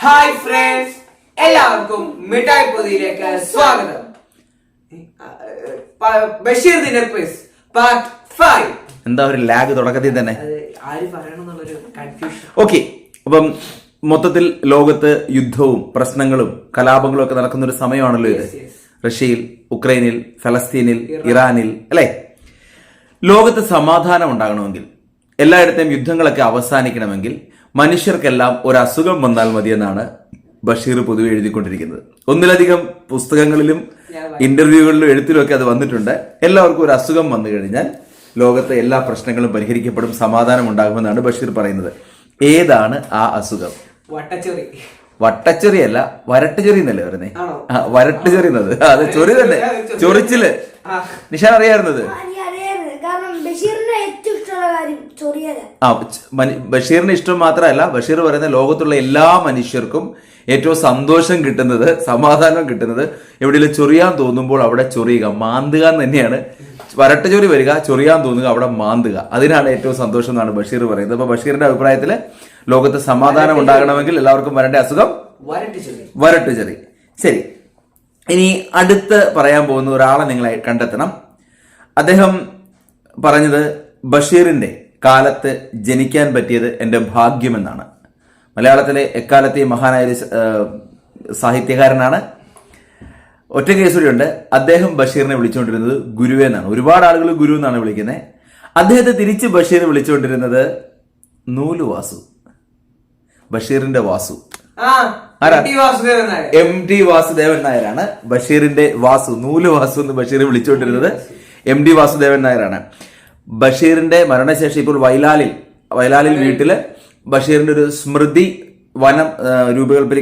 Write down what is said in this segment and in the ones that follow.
Hi friends എല്ലാവർക്കും മിഠായി പൊതിയിലേക്ക് സ്വാഗതം. ബഷീർ ദിന ക്വിസ് പാർട്ട് ഫൈവ് എന്താ ഒരു ലാഗ് തുടക്കത്തിൽ തന്നെ? അത് ആര് പറയണമെന്നുള്ളൊരു കൺഫ്യൂഷൻ ഓക്കെ അപ്പം മൊത്തത്തിൽ ലോകത്ത് യുദ്ധവും പ്രശ്നങ്ങളും കലാപങ്ങളും ഒക്കെ നടക്കുന്ന ഒരു സമയമാണല്ലോ ഇത്. റഷ്യയിൽ ഉക്രൈനിൽ ഫലസ്തീനിൽ ഇറാനിൽ അല്ലെ? ലോകത്ത് സമാധാനം ഉണ്ടാകണമെങ്കിൽ എല്ലായിടത്തെയും യുദ്ധങ്ങളൊക്കെ അവസാനിക്കണമെങ്കിൽ മനുഷ്യർക്കെല്ലാം ഒരു അസുഖം വന്നാൽ മതിയെന്നാണ് ബഷീർ പൊതുവെ എഴുതിക്കൊണ്ടിരിക്കുന്നത്. ഒന്നിലധികം പുസ്തകങ്ങളിലും ഇന്റർവ്യൂകളിലും എഴുത്തിലും ഒക്കെ അത് വന്നിട്ടുണ്ട്. എല്ലാവർക്കും ഒരു അസുഖം വന്നു കഴിഞ്ഞാൽ ലോകത്തെ എല്ലാ പ്രശ്നങ്ങളും പരിഹരിക്കപ്പെടും സമാധാനം ഉണ്ടാകുമെന്നാണ് ബഷീർ പറയുന്നത്. ഏതാണ് ആ അസുഖം? വട്ടച്ചെറി. വട്ടച്ചെറിയല്ല അല്ല വരട്ടുചൊറി എന്നല്ലേ പറയുന്നേ വരട്ടുചെറി എന്നത് അത് ചൊറി തന്നെ. ചൊറിച്ചിൽ. നിഷാൻ അറിയാറുന്നത് കാരണം ബഷീറിന്റെ ഏറ്റവും ഇഷ്ടമുള്ള കാര്യം ചൊറിയല. ആ ബഷീറിന് ഇഷ്ടം മാത്രമല്ല ബഷീർ പറയുന്ന ലോകത്തുള്ള എല്ലാ മനുഷ്യർക്കും ഏറ്റവും സന്തോഷം കിട്ടുന്നത് സമാധാനം കിട്ടുന്നത് എവിടെയെങ്കിലും ചൊറിയാൻ തോന്നുമ്പോൾ അവിടെ ചൊറിയുക. മാന്തുക എന്ന് തന്നെയാണ്. വരട്ട ചൊറി വരിക ചൊറിയാൻ തോന്നുക അവിടെ മാന്തുക. അതിനാണ് ഏറ്റവും സന്തോഷം എന്നാണ് ബഷീർ പറയുന്നത്. അപ്പൊ ബഷീറിന്റെ അഭിപ്രായത്തിൽ ലോകത്ത് സമാധാനം ഉണ്ടാകണമെങ്കിൽ എല്ലാവർക്കും വരേണ്ട അസുഖം വരട്ടു ചെറി ശരി. ഇനി അടുത്ത് പറയാൻ പോകുന്ന ഒരാളെ നിങ്ങളെ കണ്ടെത്തണം. അദ്ദേഹം പറഞ്ഞത് ബഷീറിന്റെ കാലത്ത് ജനിക്കാൻ പറ്റിയത് എന്റെ ഭാഗ്യമെന്നാണ്. മലയാളത്തിലെ എക്കാലത്തെയും മഹാനായ സാഹിത്യകാരനാണ്. ഒറ്റ കേസുകൂടിയുണ്ട് അദ്ദേഹം ബഷീറിനെ വിളിച്ചുകൊണ്ടിരുന്നത് ഗുരുവേ എന്നാണ്. ഒരുപാട് ആളുകൾ ഗുരു എന്നാണ് വിളിക്കുന്നത് അദ്ദേഹത്തെ തിരിച്ച് ബഷീർ വിളിച്ചുകൊണ്ടിരുന്നത് നൂൽ വാസു. ബഷീറിന്റെ വാസു. എം ടി വാസുദേവൻ നായരാണ്. ബഷീറിന്റെ വാസു നൂൽ വാസു എന്ന് ബഷീർ വിളിച്ചുകൊണ്ടിരുന്നത് എം ടി വാസുദേവൻ നായരാണ്. ബഷീറിന്റെ മരണശേഷം ഇപ്പോൾ വയലാലിൽ വയലാലിൽ വീട്ടിൽ ബഷീറിന്റെ ഒരു സ്മൃതി വനം രൂപകൽപ്പന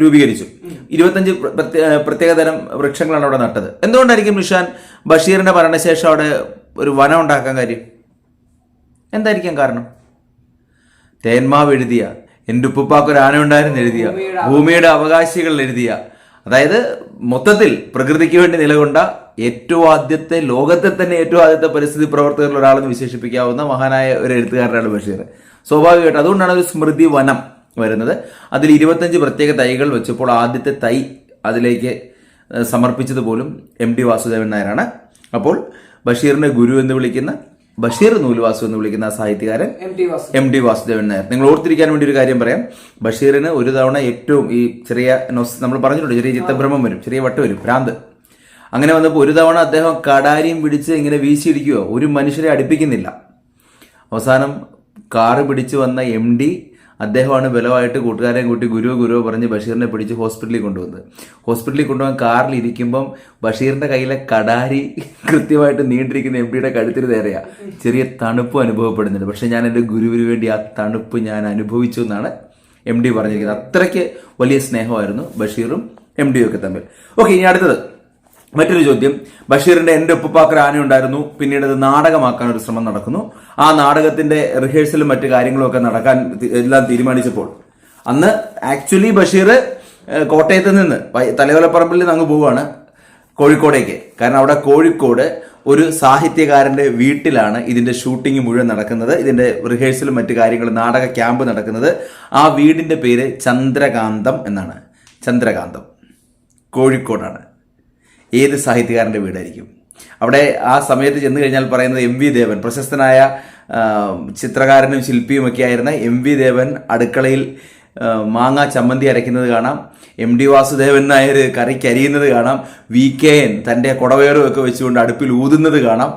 രൂപീകരിച്ചു. ഇരുപത്തഞ്ച് പ്ര- പ്രത്യേക പ്രത്യേക തരം വൃക്ഷങ്ങളാണ് അവിടെ നട്ടത്. എന്തുകൊണ്ടായിരിക്കും നിഷാൻ ബഷീറിന്റെ മരണശേഷം അവിടെ ഒരു വനം ഉണ്ടാക്കാൻ കാര്യം? എന്തായിരിക്കാം കാരണം? തേന്മാവ് എഴുതിയ എന്റെ ഉപ്പുപ്പാക്കൊരു ആന ഉണ്ടായിരുന്നു എഴുതിയ ഭൂമിയുടെ അവകാശികൾ എഴുതിയ അതായത് മൊത്തത്തിൽ പ്രകൃതിക്ക് വേണ്ടി നിലകൊണ്ട ഏറ്റവും ആദ്യത്തെ ലോകത്തെ തന്നെ ഏറ്റവും ആദ്യത്തെ പരിസ്ഥിതി പ്രവർത്തകരിൽ ഒരാളെന്ന് വിശേഷിപ്പിക്കാവുന്ന മഹാനായ ഒരു എഴുത്തുകാരനാണ് ബഷീർ. സ്വാഭാവികമായിട്ട് അതുകൊണ്ടാണ് ഒരു സ്മൃതി വനം വരുന്നത്. അതിൽ ഇരുപത്തഞ്ച് പ്രത്യേക തൈകൾ വെച്ചപ്പോൾ ആദ്യത്തെ തൈ അതിലേക്ക് സമർപ്പിച്ചത് പോലും എം ഡി വാസുദേവൻ നായരാണ്. അപ്പോൾ ബഷീറിനെ ഗുരു എന്ന് വിളിക്കുന്ന ബഷീർ നൂൽവാസു എന്ന് വിളിക്കുന്ന സാഹിത്യകാരൻ എം ടി വാസുദേവൻ നായർ. നിങ്ങൾ ഓർത്തിരിക്കാൻ വേണ്ടി ഒരു കാര്യം പറയാം. ബഷീറിന് ഒരു തവണ ഏറ്റവും ഈ ചെറിയ നൊസ് നമ്മൾ പറഞ്ഞിട്ടുണ്ട് ചെറിയ ചിത്തഭ്രമം വരും ചെറിയ വട്ട് വരും ഭ്രാന്ത്. അങ്ങനെ വന്നപ്പോൾ ഒരു തവണ അദ്ദേഹം കടാരിയും പിടിച്ച് ഇങ്ങനെ വീശിയിടിക്കുകയോ ഒരു മനുഷ്യരെ അടുപ്പിക്കുന്നില്ല. അവസാനം കാറ് പിടിച്ചു വന്ന എം ഡി അദ്ദേഹമാണ് ബലമായിട്ട് കൂട്ടുകാരെയും കൂട്ടി ഗുരു ഗുരു പറഞ്ഞ് ബഷീറിനെ പിടിച്ച് ഹോസ്പിറ്റലിൽ കൊണ്ടുവന്നത്. ഹോസ്പിറ്റലിൽ കൊണ്ടുപോകാൻ കാറിൽ ഇരിക്കുമ്പം ബഷീറിന്റെ കയ്യിലെ കടാരി കൃത്യമായിട്ട് നീണ്ടിരിക്കുന്ന എം പിയുടെ കഴുത്തിന് നേരെയാ. ചെറിയ തണുപ്പ് അനുഭവപ്പെടുന്നുണ്ട്. പക്ഷെ ഞാൻ എന്റെ ഗുരുവിന് വേണ്ടി ആ തണുപ്പ് ഞാൻ അനുഭവിച്ചു എന്നാണ് എം ഡി പറഞ്ഞിരിക്കുന്നത്. അത്രയ്ക്ക് വലിയ സ്നേഹമായിരുന്നു ബഷീറും എം ഡിയും ഒക്കെ തമ്മിൽ. ഓക്കെ ഇനി അടുത്തത്. മറ്റൊരു ചോദ്യം. ബഷീറിന്റെ എന്റെ ഉപ്പുപ്പാക്കർ ആന ഉണ്ടായിരുന്നു പിന്നീട് അത് നാടകമാക്കാൻ ഒരു ശ്രമം നടക്കുന്നു. ആ നാടകത്തിന്റെ റിഹേഴ്സലും മറ്റു കാര്യങ്ങളും ഒക്കെ നടക്കാൻ എല്ലാം തീരുമാനിച്ചപ്പോൾ. അന്ന് ആക്ച്വലി ബഷീർ കോട്ടയത്ത് നിന്ന് തലയോലപ്പറമ്പിൽ നിന്ന് അങ്ങ് പോവാണ് കോഴിക്കോടേക്ക്. കാരണം അവിടെ കോഴിക്കോട് ഒരു സാഹിത്യകാരന്റെ വീട്ടിലാണ് ഇതിന്റെ ഷൂട്ടിംഗ് മുഴുവൻ നടക്കുന്നത്. ഇതിന്റെ റിഹേഴ്സലും മറ്റു കാര്യങ്ങളും നാടക ക്യാമ്പ് നടക്കുന്നത്. ആ വീടിന്റെ പേര് ചന്ദ്രകാന്തം എന്നാണ്. ചന്ദ്രകാന്തം. കോഴിക്കോടാണ്. ഏത് സാഹിത്യകാരന്റെ വീടായിരിക്കും? അവിടെ ആ സമയത്ത് ചെന്ന് കഴിഞ്ഞാൽ പറയുന്നത് എം വി ദേവൻ. പ്രശസ്തനായ ചിത്രകാരനും ശില്പിയും ഒക്കെ ആയിരുന്ന എം വി ദേവൻ അടുക്കളയിൽ മാങ്ങ ചമ്മന്തി അരയ്ക്കുന്നത് കാണാം. എം ഡി വാസുദേവൻ നായർ കറിക്കരിയുന്നത് കാണാം. വി കെ എൻ തന്റെ കുടവേറും ഒക്കെ വെച്ചുകൊണ്ട് അടുപ്പിൽ ഊതുന്നത് കാണാം.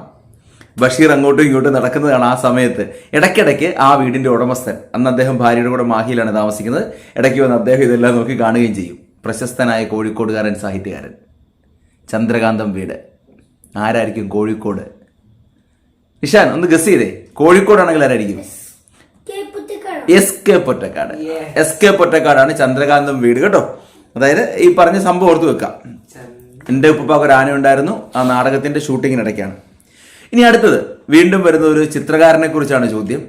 ബഷീർ അങ്ങോട്ടും ഇങ്ങോട്ടും നടക്കുന്നത് കാണാം ആ സമയത്ത്. ഇടയ്ക്കിടയ്ക്ക് ആ വീടിന്റെ ഉടമസ്ഥൻ അന്ന് അദ്ദേഹം ഭാര്യയുടെ കൂടെ മാഹിയിലാണ് താമസിക്കുന്നത്. ഇടയ്ക്ക് വന്ന് അദ്ദേഹം ഇതെല്ലാം നോക്കി കാണുകയും ചെയ്യും. പ്രശസ്തനായ കോഴിക്കോടുകാരൻ സാഹിത്യകാരൻ. ചന്ദ്രകാന്തം വീട്. ആരായിരിക്കും കോഴിക്കോട്? ഇഷാൻ ഒന്ന് ഗസ് ചെയ്തേ. കോഴിക്കോടാണെങ്കിൽ ആരായിരിക്കും? S K Pottekkatt. S K പൊറ്റക്കാടാണ് Chandrakantham വീട് കേട്ടോ? അതായത് ഈ പറഞ്ഞ സംഭവം ഓർത്ത് വെക്കാം. എന്റെ ഉപ്പാക്ക് ഒരു ആന ഉണ്ടായിരുന്നു. ആ നാടകത്തിന്റെ ഷൂട്ടിങ്ങിനിടയ്ക്കാണ് ഇനി അടുത്തത് വീണ്ടും വരുന്ന ഒരു ചിത്രകാരനെ കുറിച്ചാണ് ചോദ്യം.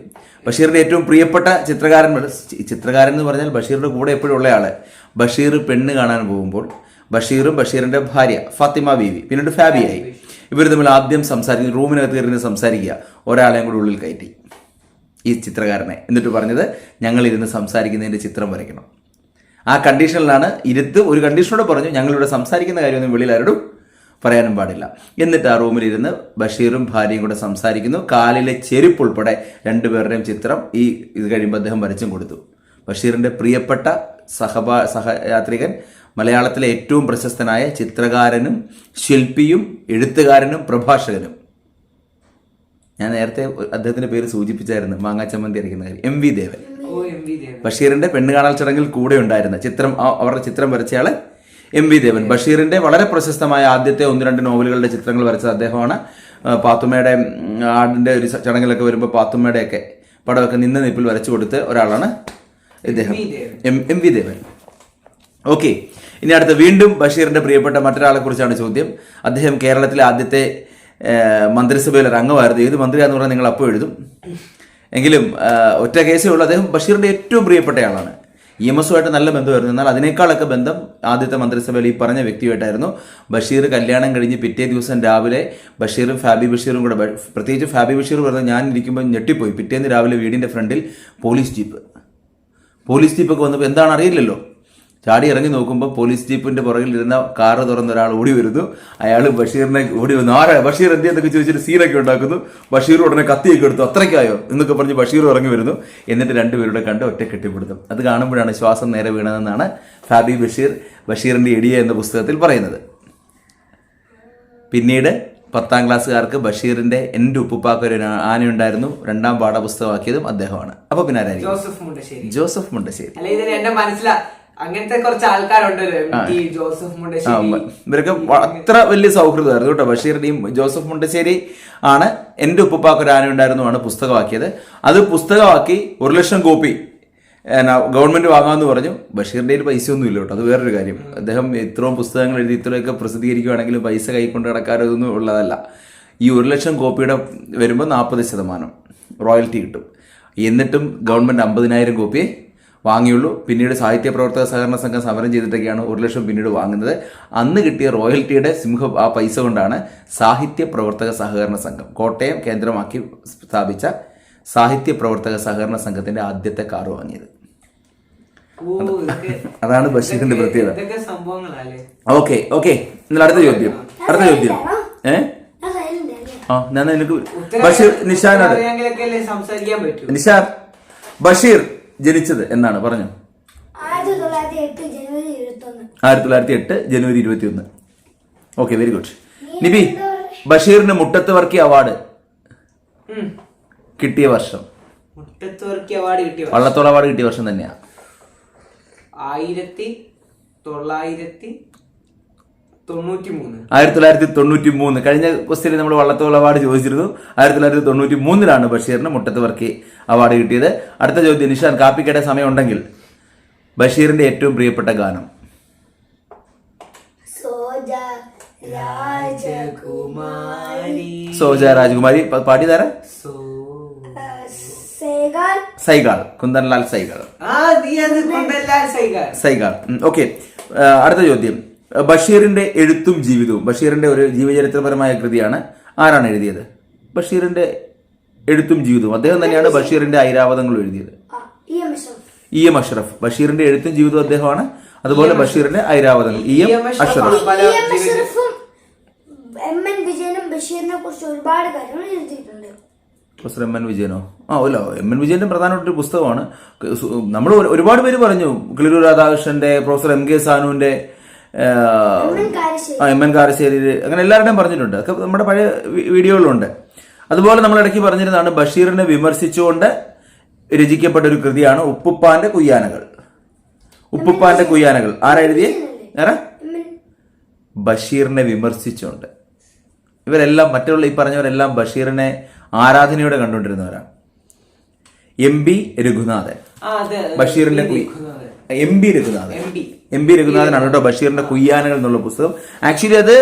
ബഷീറിന്റെ ഏറ്റവും പ്രിയപ്പെട്ട ചിത്രകാരൻ ചിത്രകാരൻ എന്ന് പറഞ്ഞാൽ ബഷീറിന്റെ കൂടെ എപ്പോഴും ഉള്ള ആൾ. ബഷീർ പെണ്ണ് കാണാൻ പോകുമ്പോൾ ബഷീറും ബഷീറിന്റെ ഭാര്യ ഫാത്തിമ ബീവി പിന്നീട് ഫാബിയായി. ഇവർ തമ്മിൽ ആദ്യം സംസാരിക്കും റൂമിനകത്ത് കയറി സംസാരിക്കുക. ഒരാളെയും കൂടി ഉള്ളിൽ കയറ്റി. ഈ ചിത്രകാരനെ. എന്നിട്ട് പറഞ്ഞത് ഞങ്ങൾ ഇരുന്ന് സംസാരിക്കുന്നതിന്റെ ചിത്രം വരയ്ക്കണം. ആ കണ്ടീഷനിലാണ് ഇരുത്ത് ഒരു കണ്ടീഷനോട് പറഞ്ഞു ഞങ്ങളിവിടെ സംസാരിക്കുന്ന കാര്യമൊന്നും വെളിയിൽ ആരോടും പറയാനും പാടില്ല. എന്നിട്ട് ആ റൂമിലിരുന്ന് ബഷീറും ഭാര്യയും കൂടെ സംസാരിക്കുന്നു. കാലിലെ ചെരുപ്പ് ഉൾപ്പെടെ രണ്ടുപേരുടെയും ചിത്രം ഈ ഇത് കഴിയുമ്പോൾ അദ്ദേഹം വരച്ചും കൊടുത്തു. ബഷീറിന്റെ പ്രിയപ്പെട്ട സഹപാ സഹയാത്രികൻ മലയാളത്തിലെ ഏറ്റവും പ്രശസ്തനായ ചിത്രകാരനും ശില്പിയും എഴുത്തുകാരനും പ്രഭാഷകനും. ഞാൻ നേരത്തെ അദ്ദേഹത്തിന്റെ പേര് സൂചിപ്പിച്ചായിരുന്നു മാങ്ങാച്ചമ്മന്തി അരയ്ക്കുന്ന കാര്യം. M V Devan. ബഷീറിന്റെ പെണ്ണ് കാണൽ ചടങ്ങിൽ കൂടെ ഉണ്ടായിരുന്ന ചിത്രം അവരുടെ ചിത്രം വരച്ചയാൾ എം വി ദേവൻ. ബഷീറിന്റെ വളരെ പ്രശസ്തമായ ആദ്യത്തെ ഒന്ന് രണ്ട് നോവലുകളുടെ ചിത്രങ്ങൾ വരച്ചത് അദ്ദേഹമാണ്. പാത്തുമ്മയുടെ ആടിന്റെ ഒരു ചടങ്ങിലൊക്കെ വരുമ്പോൾ പാത്തുമ്മയുടെ ഒക്കെ പടമൊക്കെ നിന്ന് നിപ്പിൽ വരച്ചു കൊടുത്ത ഒരാളാണ് ഇദ്ദേഹം. എം വി ദേവൻ. ഓക്കെ ഇനി അടുത്ത വീണ്ടും ബഷീറിന്റെ പ്രിയപ്പെട്ട മറ്റൊരാളെ കുറിച്ചാണ് ചോദ്യം. അദ്ദേഹം കേരളത്തിലെ ആദ്യത്തെ മന്ത്രിസഭയിൽ അംഗമായിരുന്നു. ഏത് മന്ത്രിയാന്ന് പറഞ്ഞാൽ നിങ്ങൾ അപ്പോൾ എഴുതും. എങ്കിലും ഒറ്റ കേസേ ഉള്ളൂ. അദ്ദേഹം ബഷീറിന്റെ ഏറ്റവും പ്രിയപ്പെട്ട ആളാണ്. ഇ എം എസുമായിട്ട് നല്ല ബന്ധമായിരുന്നു. എന്നാൽ അതിനേക്കാളൊക്കെ ബന്ധം ആദ്യത്തെ മന്ത്രിസഭയിൽ ഈ പറഞ്ഞ വ്യക്തിയുമായിട്ടായിരുന്നു. ബഷീർ കല്യാണം കഴിഞ്ഞ് പിറ്റേ ദിവസം രാവിലെ ബഷീറും ഫാബി ബഷീറും കൂടെ പ്രത്യേകിച്ച് ഫാബി ബഷീർ പറഞ്ഞത് ഞാൻ ഇരിക്കുമ്പോൾ ഞെട്ടിപ്പോയി. പിറ്റേന്ന് രാവിലെ വീടിന്റെ ഫ്രണ്ടിൽ പോലീസ് ജീപ്പ്. പോലീസ് ജീപ്പൊക്കെ വന്നപ്പോൾ എന്താണ് അറിയില്ലല്ലോ. ചാടി ഇറങ്ങി നോക്കുമ്പോൾ പോലീസ് ജീപ്പിന്റെ പുറകിൽ ഇരുന്ന കാറ് തുറന്ന ഒരാൾ ഓടി വരുന്നു. അയാൾ ബഷീറിനെ ഓടി വന്നു. ആരാ? ബഷീർ എന്തി എന്നൊക്കെ ചോദിച്ചിട്ട് സീനൊക്കെ ഉണ്ടാക്കുന്നു. ബഷീർ ഉടനെ കത്തിയൊക്കെ എടുത്തു. അത്രയ്ക്കായോ? എന്നൊക്കെ പറഞ്ഞ് ബഷീർ ഇറങ്ങി വരുന്നു. എന്നിട്ട് രണ്ടുപേരുടെ കണ്ട് ഒറ്റ കെട്ടിപ്പിടുത്തു അത് കാണുമ്പോഴാണ് ശ്വാസം നേരെ വീണതെന്നാണ് ഫാബി ബഷീർ ബഷീറിന്റെ എടിയ എന്ന പുസ്തകത്തിൽ പറയുന്നത്. പിന്നീട് പത്താം ക്ലാസ്സുകാർക്ക് ബഷീറിന്റെ എന്റെ ഉപ്പുപ്പാക്കൊരു ആനയുണ്ടായിരുന്നു രണ്ടാം പാഠപുസ്തകമാക്കിയതും അദ്ദേഹമാണ്. അപ്പൊ പിന്നെ ആരായിരിക്കും? ജോസഫ് മുണ്ടശ്ശേരി. ജോസഫ് മുണ്ടശ്ശേരി. അങ്ങനത്തെ കുറച്ച് ആൾക്കാരുണ്ടല്ലോ ഈ ജോസഫ് മുണ്ടശ്ശേരി. ഇവരൊക്കെ അത്ര വലിയ സൗഹൃദമായിരുന്നു കേട്ടോ. ബഷീറിന്റെയും ജോസഫ് മുണ്ടശ്ശേരി ആണ് എന്റെ ഉപ്പുപ്പാക്കൊരു ആന ആനുണ്ടായിരുന്നു ആണ് പുസ്തകമാക്കിയത്. അത് പുസ്തകമാക്കി ഒരു ലക്ഷം കോപ്പി ഗവൺമെന്റ് വാങ്ങാമെന്ന് പറഞ്ഞു. ബഷീറിന്റെ കയ്യിൽ പൈസ ഒന്നും ഇല്ല കേട്ടോ. അത് വേറൊരു കാര്യം. അദ്ദേഹം ഇത്രയും പുസ്തകങ്ങൾ എഴുതി ഇത്രയൊക്കെ പ്രസിദ്ധീകരിക്കുകയാണെങ്കിലും പൈസ കൈ കൊണ്ട് നടക്കാറോ ഉള്ളതല്ല. ഈ ഒരു ലക്ഷം കോപ്പിയുടെ വരുമ്പോൾ നാൽപ്പത് ശതമാനം റോയൽറ്റി കിട്ടും. എന്നിട്ടും ഗവൺമെന്റ് അമ്പതിനായിരം കോപ്പിയെ വാങ്ങിയുള്ളൂ. പിന്നീട് സാഹിത്യ പ്രവർത്തക സഹകരണ സംഘം സമരം ചെയ്തിട്ടൊക്കെയാണ് ഒരു ലക്ഷം പിന്നീട് വാങ്ങുന്നത്. അന്ന് കിട്ടിയ റോയൽറ്റിയുടെ സിംഹ ആ പൈസ കൊണ്ടാണ് സാഹിത്യ പ്രവർത്തക സഹകരണ സംഘം കോട്ടയം കേന്ദ്രമാക്കി സ്ഥാപിച്ച സാഹിത്യ പ്രവർത്തക സഹകരണ സംഘത്തിന്റെ ആദ്യത്തെ കാർ വാങ്ങിയത്. അതാണ് ബഷീറിന്റെ പ്രത്യേകത. Okay okay. എന്നാൽ അടുത്ത ചോദ്യം. അടുത്ത ചോദ്യം. ഏ? ആ ഞാൻ നിനക്ക് ബഷീർ നിഷാനോട് നിഷാർ ബഷീർ ജനിച്ചത് എന്നാണ് പറഞ്ഞു ആയിരത്തി തൊള്ളായിരത്തി എട്ട് ജനുവരി ഇരുപത്തി ഒന്ന് ഓക്കെ വെരി ഗുഡ് നിബി ബഷീറിന് മുട്ടത്ത് വർക്കി അവാർഡ്. കിട്ടിയ വർഷം. മുട്ടത്തുവർക്കി അവാർഡ് കിട്ടിയ വള്ളത്തോൾ അവാർഡ് കിട്ടിയ വർഷം തന്നെയാ. ആയിരത്തി തൊള്ളായിരത്തി ആയിരത്തി തൊള്ളായിരത്തി തൊണ്ണൂറ്റി മൂന്ന് കഴിഞ്ഞ ക്വസ്റ്റ്യനിൽ നമ്മൾ വള്ളത്തോൾ അവാർഡ് ചോദിച്ചിരുന്നു. ആയിരത്തി തൊള്ളായിരത്തി തൊണ്ണൂറ്റി മൂന്നിലാണ് ബഷീറിന് മുട്ടത്ത് വർക്കി അവാർഡ് കിട്ടിയത്. അടുത്ത ചോദ്യം നിഷാൻ കാപ്പിക്കട സമയം ഉണ്ടെങ്കിൽ ബഷീറിന്റെ ഏറ്റവും പ്രിയപ്പെട്ട ഗാനം. സോജ കുമാരി സോജ രാജകുമാരി. പ- പാടി സോ സേഗാൽ സൈഗാൾ. കുന്ദൻലാൽ സൈഗാൾ. സൈഗാൾ. ഓക്കെ. അടുത്ത ചോദ്യം. ബഷീറിന്റെ എഴുത്തും ജീവിതവും. ബഷീറിന്റെ ഒരു ജീവചരിത്രപരമായ കൃതിയാണ് ആരാണ് എഴുതിയത്? ബഷീറിന്റെ എഴുത്തും ജീവിതവും. അദ്ദേഹം തന്നെയാണ് ബഷീറിന്റെ ഐരാവതങ്ങൾ എഴുതിയത്. E M Ashraf. ബഷീറിന്റെ എഴുത്തും ജീവിതവും അദ്ദേഹമാണ്. അതുപോലെ ബഷീറിന്റെ Airavathangal. E M Ashraf M N വിജയനും ബഷീറിനെ കുറിച്ച് ഒരുപാട് കാര്യങ്ങൾ എഴുതിയിട്ടുണ്ട്. പ്രൊഫസർ എം എൻ വിജയനോ? ആ അല്ല എം എൻ വിജയന്റെ പ്രധാനപ്പെട്ട ഒരു പുസ്തകമാണ്. നമ്മൾ ഒരുപാട് പേര് പറഞ്ഞു കിളിരൂർ രാധാകൃഷ്ണന്റെ പ്രൊഫസർ എം കെ സാനുവിന്റെ എം എൻ കാരശ്ശേരി. ആ എം എൻ കാരശ്ശേരി അങ്ങനെ എല്ലാവരുടെയും പറഞ്ഞിട്ടുണ്ട്. അതൊക്കെ നമ്മുടെ പഴയ വീഡിയോകളുണ്ട്. വീഡിയോകളിലുണ്ട് അതുപോലെ നമ്മൾ ഇടയ്ക്ക് പറഞ്ഞിരുന്നതാണ് ബഷീറിനെ വിമർശിച്ചുകൊണ്ട് രചിക്കപ്പെട്ട ഒരു കൃതിയാണ് ഉപ്പുപ്പാന്റെ കുയ്യാനകൾ. ഉപ്പുപ്പാന്റെ കുയ്യാനകൾ. ആരാ? എഴുതിയേ ആരാ ബഷീറിനെ വിമർശിച്ചുകൊണ്ട്. ഇവരെല്ലാം മറ്റുള്ള ഈ പറഞ്ഞവരെല്ലാം ബഷീറിനെ ആരാധനയോടെ കണ്ടുകൊണ്ടിരുന്നവരാണ്. M B Raghunathan. ബഷീറിന്റെ കുയ്- M B Raghunathan. M B രഘുനാഥനാണ് കേട്ടോ ബഷീറിന്റെ കുയ്യാനകൾ എന്നുള്ള പുസ്തകം. ആക്ച്വലി അത്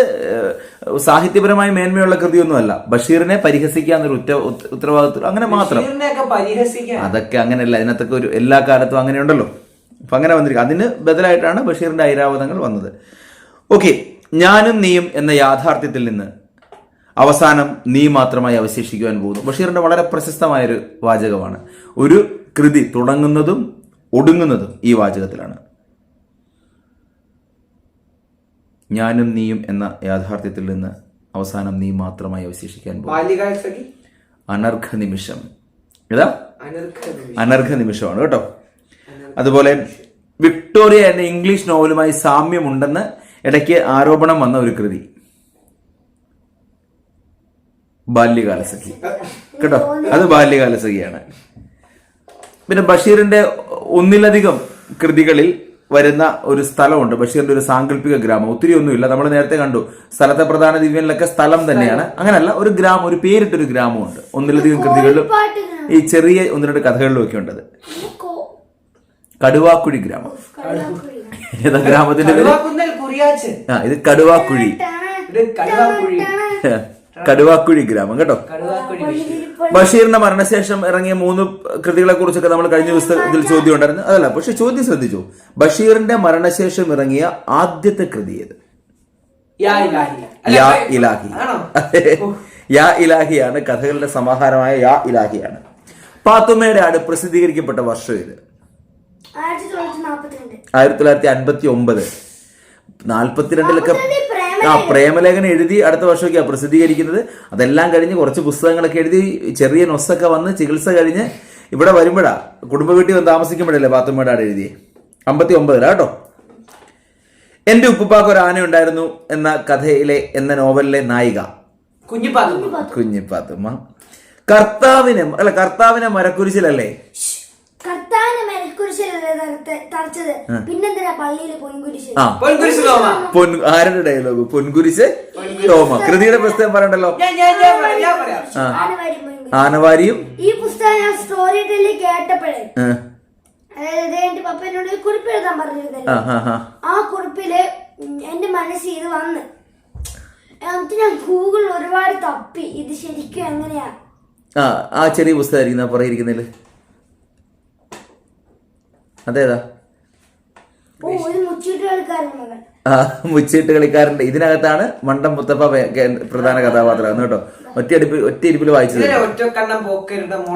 സാഹിത്യപരമായ മേന്മയുള്ള കൃതിയൊന്നുമല്ല. ബഷീറിനെ പരിഹസിക്കുക എന്നൊരു ഉറ്റ ഉത്തരവാദിത്വം അങ്ങനെ മാത്രം. അതൊക്കെ അങ്ങനെയല്ല. അതിനകത്തൊക്കെ ഒരു എല്ലാ കാലത്തും അങ്ങനെ ഉണ്ടല്ലോ അപ്പൊ അങ്ങനെ വന്നിരിക്കും അതിന് ബദലായിട്ടാണ് ബഷീറിന്റെ ഐരാവതങ്ങൾ വന്നത്. ഓക്കെ ഞാനും നീയും എന്ന യാഥാർത്ഥ്യത്തിൽ നിന്ന് അവസാനം നീ മാത്രമായി അവശേഷിക്കുവാൻ പോകുന്നു. ബഷീറിന്റെ വളരെ പ്രശസ്തമായൊരു വാചകമാണ്. ഒരു കൃതി തുടങ്ങുന്നതും ഒടുങ്ങുന്നതും ഈ വാചകത്തിലാണ്. ഞാനും നീയും എന്ന യാഥാർത്ഥ്യത്തിൽ നിന്ന് അവസാനം നീ മാത്രമായി അവശേഷിക്കാൻ പോകും അനർഘ നിമിഷം. ഏതാ? അനർഘ നിമിഷമാണ് കേട്ടോ. അതുപോലെ വിക്ടോറിയ എന്ന ഇംഗ്ലീഷ് നോവലുമായി സാമ്യമുണ്ടെന്ന് ഇടയ്ക്ക് ആരോപണം വന്ന ഒരു കൃതി. ബാല്യകാലസഖി. കേട്ടോ? അത് ബാല്യകാലസഖിയാണ്. പിന്നെ ബഷീറിന്റെ ഒന്നിലധികം കൃതികളിൽ വരുന്ന ഒരു സ്ഥലമുണ്ട്. ബഷീറിന്റെ ഒരു സാങ്കല്പിക ഗ്രാമം. ഒത്തിരി ഒന്നുമില്ല. നമ്മൾ നേരത്തെ കണ്ടു. സ്ഥലത്തെ പ്രധാന ദിവ്യനിലൊക്കെ സ്ഥലം തന്നെയാണ്. അങ്ങനല്ല ഒരു ഗ്രാമം ഒരു പേരിട്ടൊരു ഗ്രാമമുണ്ട്. ഒന്നിലധികം കൃതികളിലും ഈ ചെറിയ ഒന്ന് രണ്ട് കഥകളിലും ഒക്കെ ഉണ്ടത് കടുവാക്കുഴി ഗ്രാമം. ഏതാ ഗ്രാമത്തിന്റെ പേര്? ആ ഇത് കടുവാക്കുഴി. ഇത് കടുവാക്കുഴി. കടുവാക്കുഴി ഗ്രാമം കേട്ടോ? ബഷീറിന്റെ മരണശേഷം ഇറങ്ങിയ മൂന്ന് കൃതികളെ കുറിച്ചൊക്കെ നമ്മൾ കഴിഞ്ഞ ദിവസത്തിൽ ഇതിൽ ചോദ്യം ഉണ്ടായിരുന്നു. അതല്ല പക്ഷെ ചോദ്യം ശ്രദ്ധിച്ചു? ബഷീറിന്റെ മരണശേഷം ഇറങ്ങിയ ആദ്യത്തെ കൃതി ഏത്? യാ ഇലാഹി. അല്ല, യാ ഇലാഹി. ആണോ? യാ ഇലാഹിയാണ് കഥകളുടെ സമാഹാരമായ യാ ഇലാഹിയാണ്. പാത്തുമ്മയുടെ ആട് പ്രസിദ്ധീകരിക്കപ്പെട്ട വർഷം ഇത് ആയിരത്തി തൊള്ളായിരത്തി അൻപത്തി ഒമ്പത്. നാൽപ്പത്തിരണ്ടിലൊക്കെ ആ പ്രേമലേഖനം എഴുതി അടുത്ത വർഷമൊക്കെയാണ് പ്രസിദ്ധീകരിക്കുന്നത്. അതെല്ലാം കഴിഞ്ഞ് കുറച്ച് പുസ്തകങ്ങളൊക്കെ എഴുതി ചെറിയ നൊസ്സൊക്കെ വന്ന് ചികിത്സ കഴിഞ്ഞ് ഇവിടെ വരുമ്പോഴാ കുടുംബ വീട്ടിൽ വന്ന് താമസിക്കുമ്പോഴല്ലേ പാത്തുമ്മയുടെ ആട് എഴുതി അമ്പത്തി ഒമ്പതിലാ കേട്ടോ. എന്റെ ഉപ്പുപ്പാക്ക് ഒരു ആന ഉണ്ടായിരുന്നു എന്ന കഥയിലെ എന്ന നോവലിലെ നായിക. കുഞ്ഞിപ്പാത്തുമ്മ. കർത്താവിനെ അല്ല കർത്താവിനെ മരക്കുരിശിലല്ലേ? മേൽക്കുരിശല്ലേ തറച്ചത് പിന്നെന്തിനാ പള്ളിയിൽ പൊൻകുരിശ്? ആ. പൊൻകുരിശ് തോമ പൊൻ ആരുടെ ഡയലോഗ് പൊൻകുരിശ് തോമ കൃതിയുടെ പുസ്തകം പറയണ്ടല്ലോ. ആനവാരിയും ഈ പുസ്തകം ഞാൻ സ്റ്റോറി ടെല്ലി കേട്ടപ്പോഴേ അതായത് എന്റെ പപ്പ എന്നോട് കുറിപ്പ് എഴുതാൻ പറഞ്ഞിരുന്നല്ലോ. ആ, ആ, ആ. ആ കുറിപ്പിൽ എന്റെ മനസ്സിൽ ഇത് വന്ന്. എന്നിട്ട് ഞാൻ ഗൂഗിളിൽ ഒരുപാട് തപ്പി. ഇത് ശരിക്കും എങ്ങനെയാ? ആ ആ ചെറിയ പുസ്തകമായിരിക്കുന്ന പറയിരിക്കുന്നില്ല അതേതാ? ആ മുച്ചിട്ട് കളിക്കാറുണ്ട്. ഇതിനകത്താണ് മണ്ടം മുത്തപ്പ പ്രധാന കഥാപാത്രം. കേട്ടോ? ഒറ്റ അടുപ്പിൽ ഒറ്റ ഇരിപ്പിൽ വായിച്ചത്.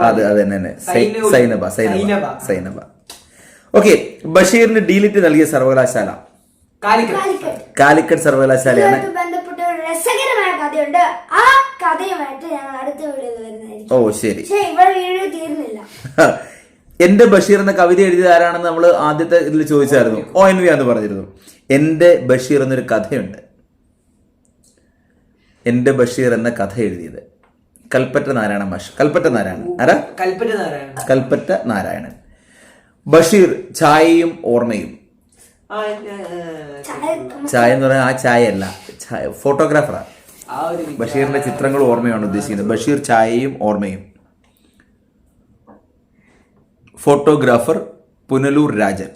അത് അത് തന്നെ തന്നെ. സൈനബ. സൈനബ സൈനബ. ഓക്കെ ബഷീറിന് ഡീലിറ്റ് നൽകിയ സർവകലാശാല? കാലിക്കറ്റ്. സർവകലാശാലയാണ്. രസകരമായ കഥയുണ്ട്. ആ കഥയുമായിട്ട് ഞങ്ങൾ അടുത്ത വീഡിയോയിൽ വരുന്നതായിരിക്കും. ഓ ശരി. ഇവിടെ വീഡിയോ തീർന്നില്ല എന്റെ ബഷീർ എന്ന കവിത എഴുതിയത് ആരാണെന്ന് നമ്മൾ ആദ്യത്തെ ഇതിൽ ചോദിച്ചായിരുന്നു. ഓ എൻ വി ആന്ന് പറഞ്ഞിരുന്നു. എന്റെ ബഷീർ എന്നൊരു കഥയുണ്ട്. എന്റെ ബഷീർ എന്ന കഥ എഴുതിയത്. കൽപ്പറ്റ നാരായണ മാഷ്. കൽപ്പറ്റ നാരായണൻ. ആരാ? കൽപ്പറ്റ നാരായണൻ. കൽപ്പറ്റ നാരായണൻ. ബഷീർ ചായയും ഓർമ്മയും. ചായ ചായ എന്ന് പറഞ്ഞാൽ ആ ചായ അല്ല ഫോട്ടോഗ്രാഫറാണ് ആ ഒരു ബഷീറിന്റെ ചിത്രങ്ങൾ ഓർമ്മയാണ് ഉദ്ദേശിക്കുന്നത്. ബഷീർ ചായയും ഓർമ്മയും. ഫോട്ടോഗ്രാഫർ പുനലൂർ രാജൻ.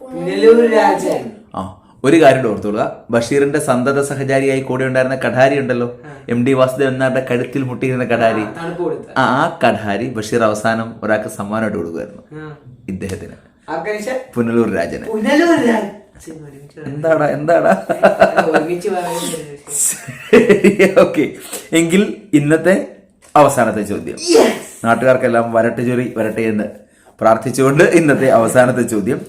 പുനലൂർ രാജൻ. ആ ഒരു കാര്യം ഓർത്തോളുക ബഷീറിന്റെ സന്തത സഹചാരിയായി കൂടെ ഉണ്ടായിരുന്ന കഠാരി ഉണ്ടല്ലോ. എം ഡി വാസുദേവൻ നാടിന്റെ കഴുത്തിൽ മുട്ടിയിരുന്ന കഠാരി. ആ കഠാരി ബഷീർ അവസാനം ഒരാൾക്ക് സമ്മാനമായിട്ട് കൊടുക്കുമായിരുന്നു. ഇദ്ദേഹത്തിന്. പുനലൂർ രാജന്. എന്താടാ എന്താടാ? ഓക്കെ. എങ്കിൽ ഇന്നത്തെ അവസാനത്തെ ചോദ്യം. നാട്ടുകാർക്കെല്ലാം വരട്ടെ ചൊറി വരട്ടെ എന്ന്. പ്രാർത്ഥിച്ചുകൊണ്ട് ഇന്നത്തെ അവസാനത്തെ ചോദ്യം.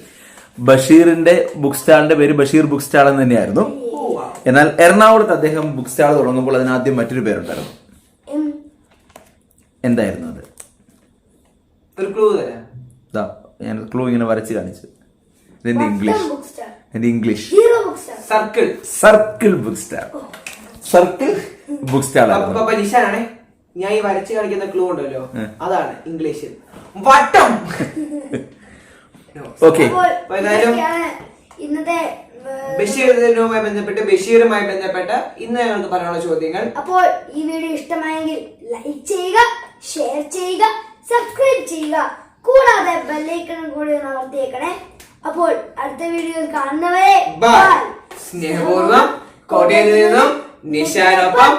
ബഷീറിന്റെ ബുക്ക് സ്റ്റാളിന്റെ പേര് ബഷീർ ബുക്ക് സ്റ്റാൾ എന്ന് തന്നെയായിരുന്നു. എന്നാൽ എറണാകുളത്ത് അദ്ദേഹം ബുക്ക് സ്റ്റാൾ തുടങ്ങുമ്പോൾ അതിനാദ്യം മറ്റൊരു പേരുണ്ടായിരുന്നു. എന്തായിരുന്നു അത്? ഒരു ക്ലൂ തരാം. ദാ ഞാൻ ക്ലൂ ഇങ്ങനെ വരച്ച് കാണിച്ചു. ഇതിന്റെ ഇംഗ്ലീഷ് ബുക്ക് സ്റ്റാർ എന്റെ English book star circle circle book stall circle book stall ആണ് ഞാൻ ഈ വരച്ച് കാണിക്കുന്ന ക്ലൂ ഉണ്ടല്ലോ. അതാണ് ഇംഗ്ലീഷിൽ വട്ടം. ഓക്കെ ഏതായാലും ഇന്നത്തെ ബഷീറിനുമായി ബന്ധപ്പെട്ട് ബഷീറുമായി ബന്ധപ്പെട്ട ഇന്ന് ഞങ്ങൾക്ക് പറയാനുള്ള ചോദ്യങ്ങൾ. അപ്പോൾ ഈ വീഡിയോ ഇഷ്ടമായെങ്കിൽ ലൈക്ക് ചെയ്യുക ഷെയർ ചെയ്യുക സബ്സ്ക്രൈബ് ചെയ്യുക. കൂടാതെ ബെല്ലൈക്കണം കൂടി അമർത്തിയേക്കണേ. അപ്പോൾ അടുത്ത വീഡിയോ കാണുന്നവരെ. സ്നേഹപൂർവം കോട്ടയത്ത് നിന്നും നിശാനൊപ്പം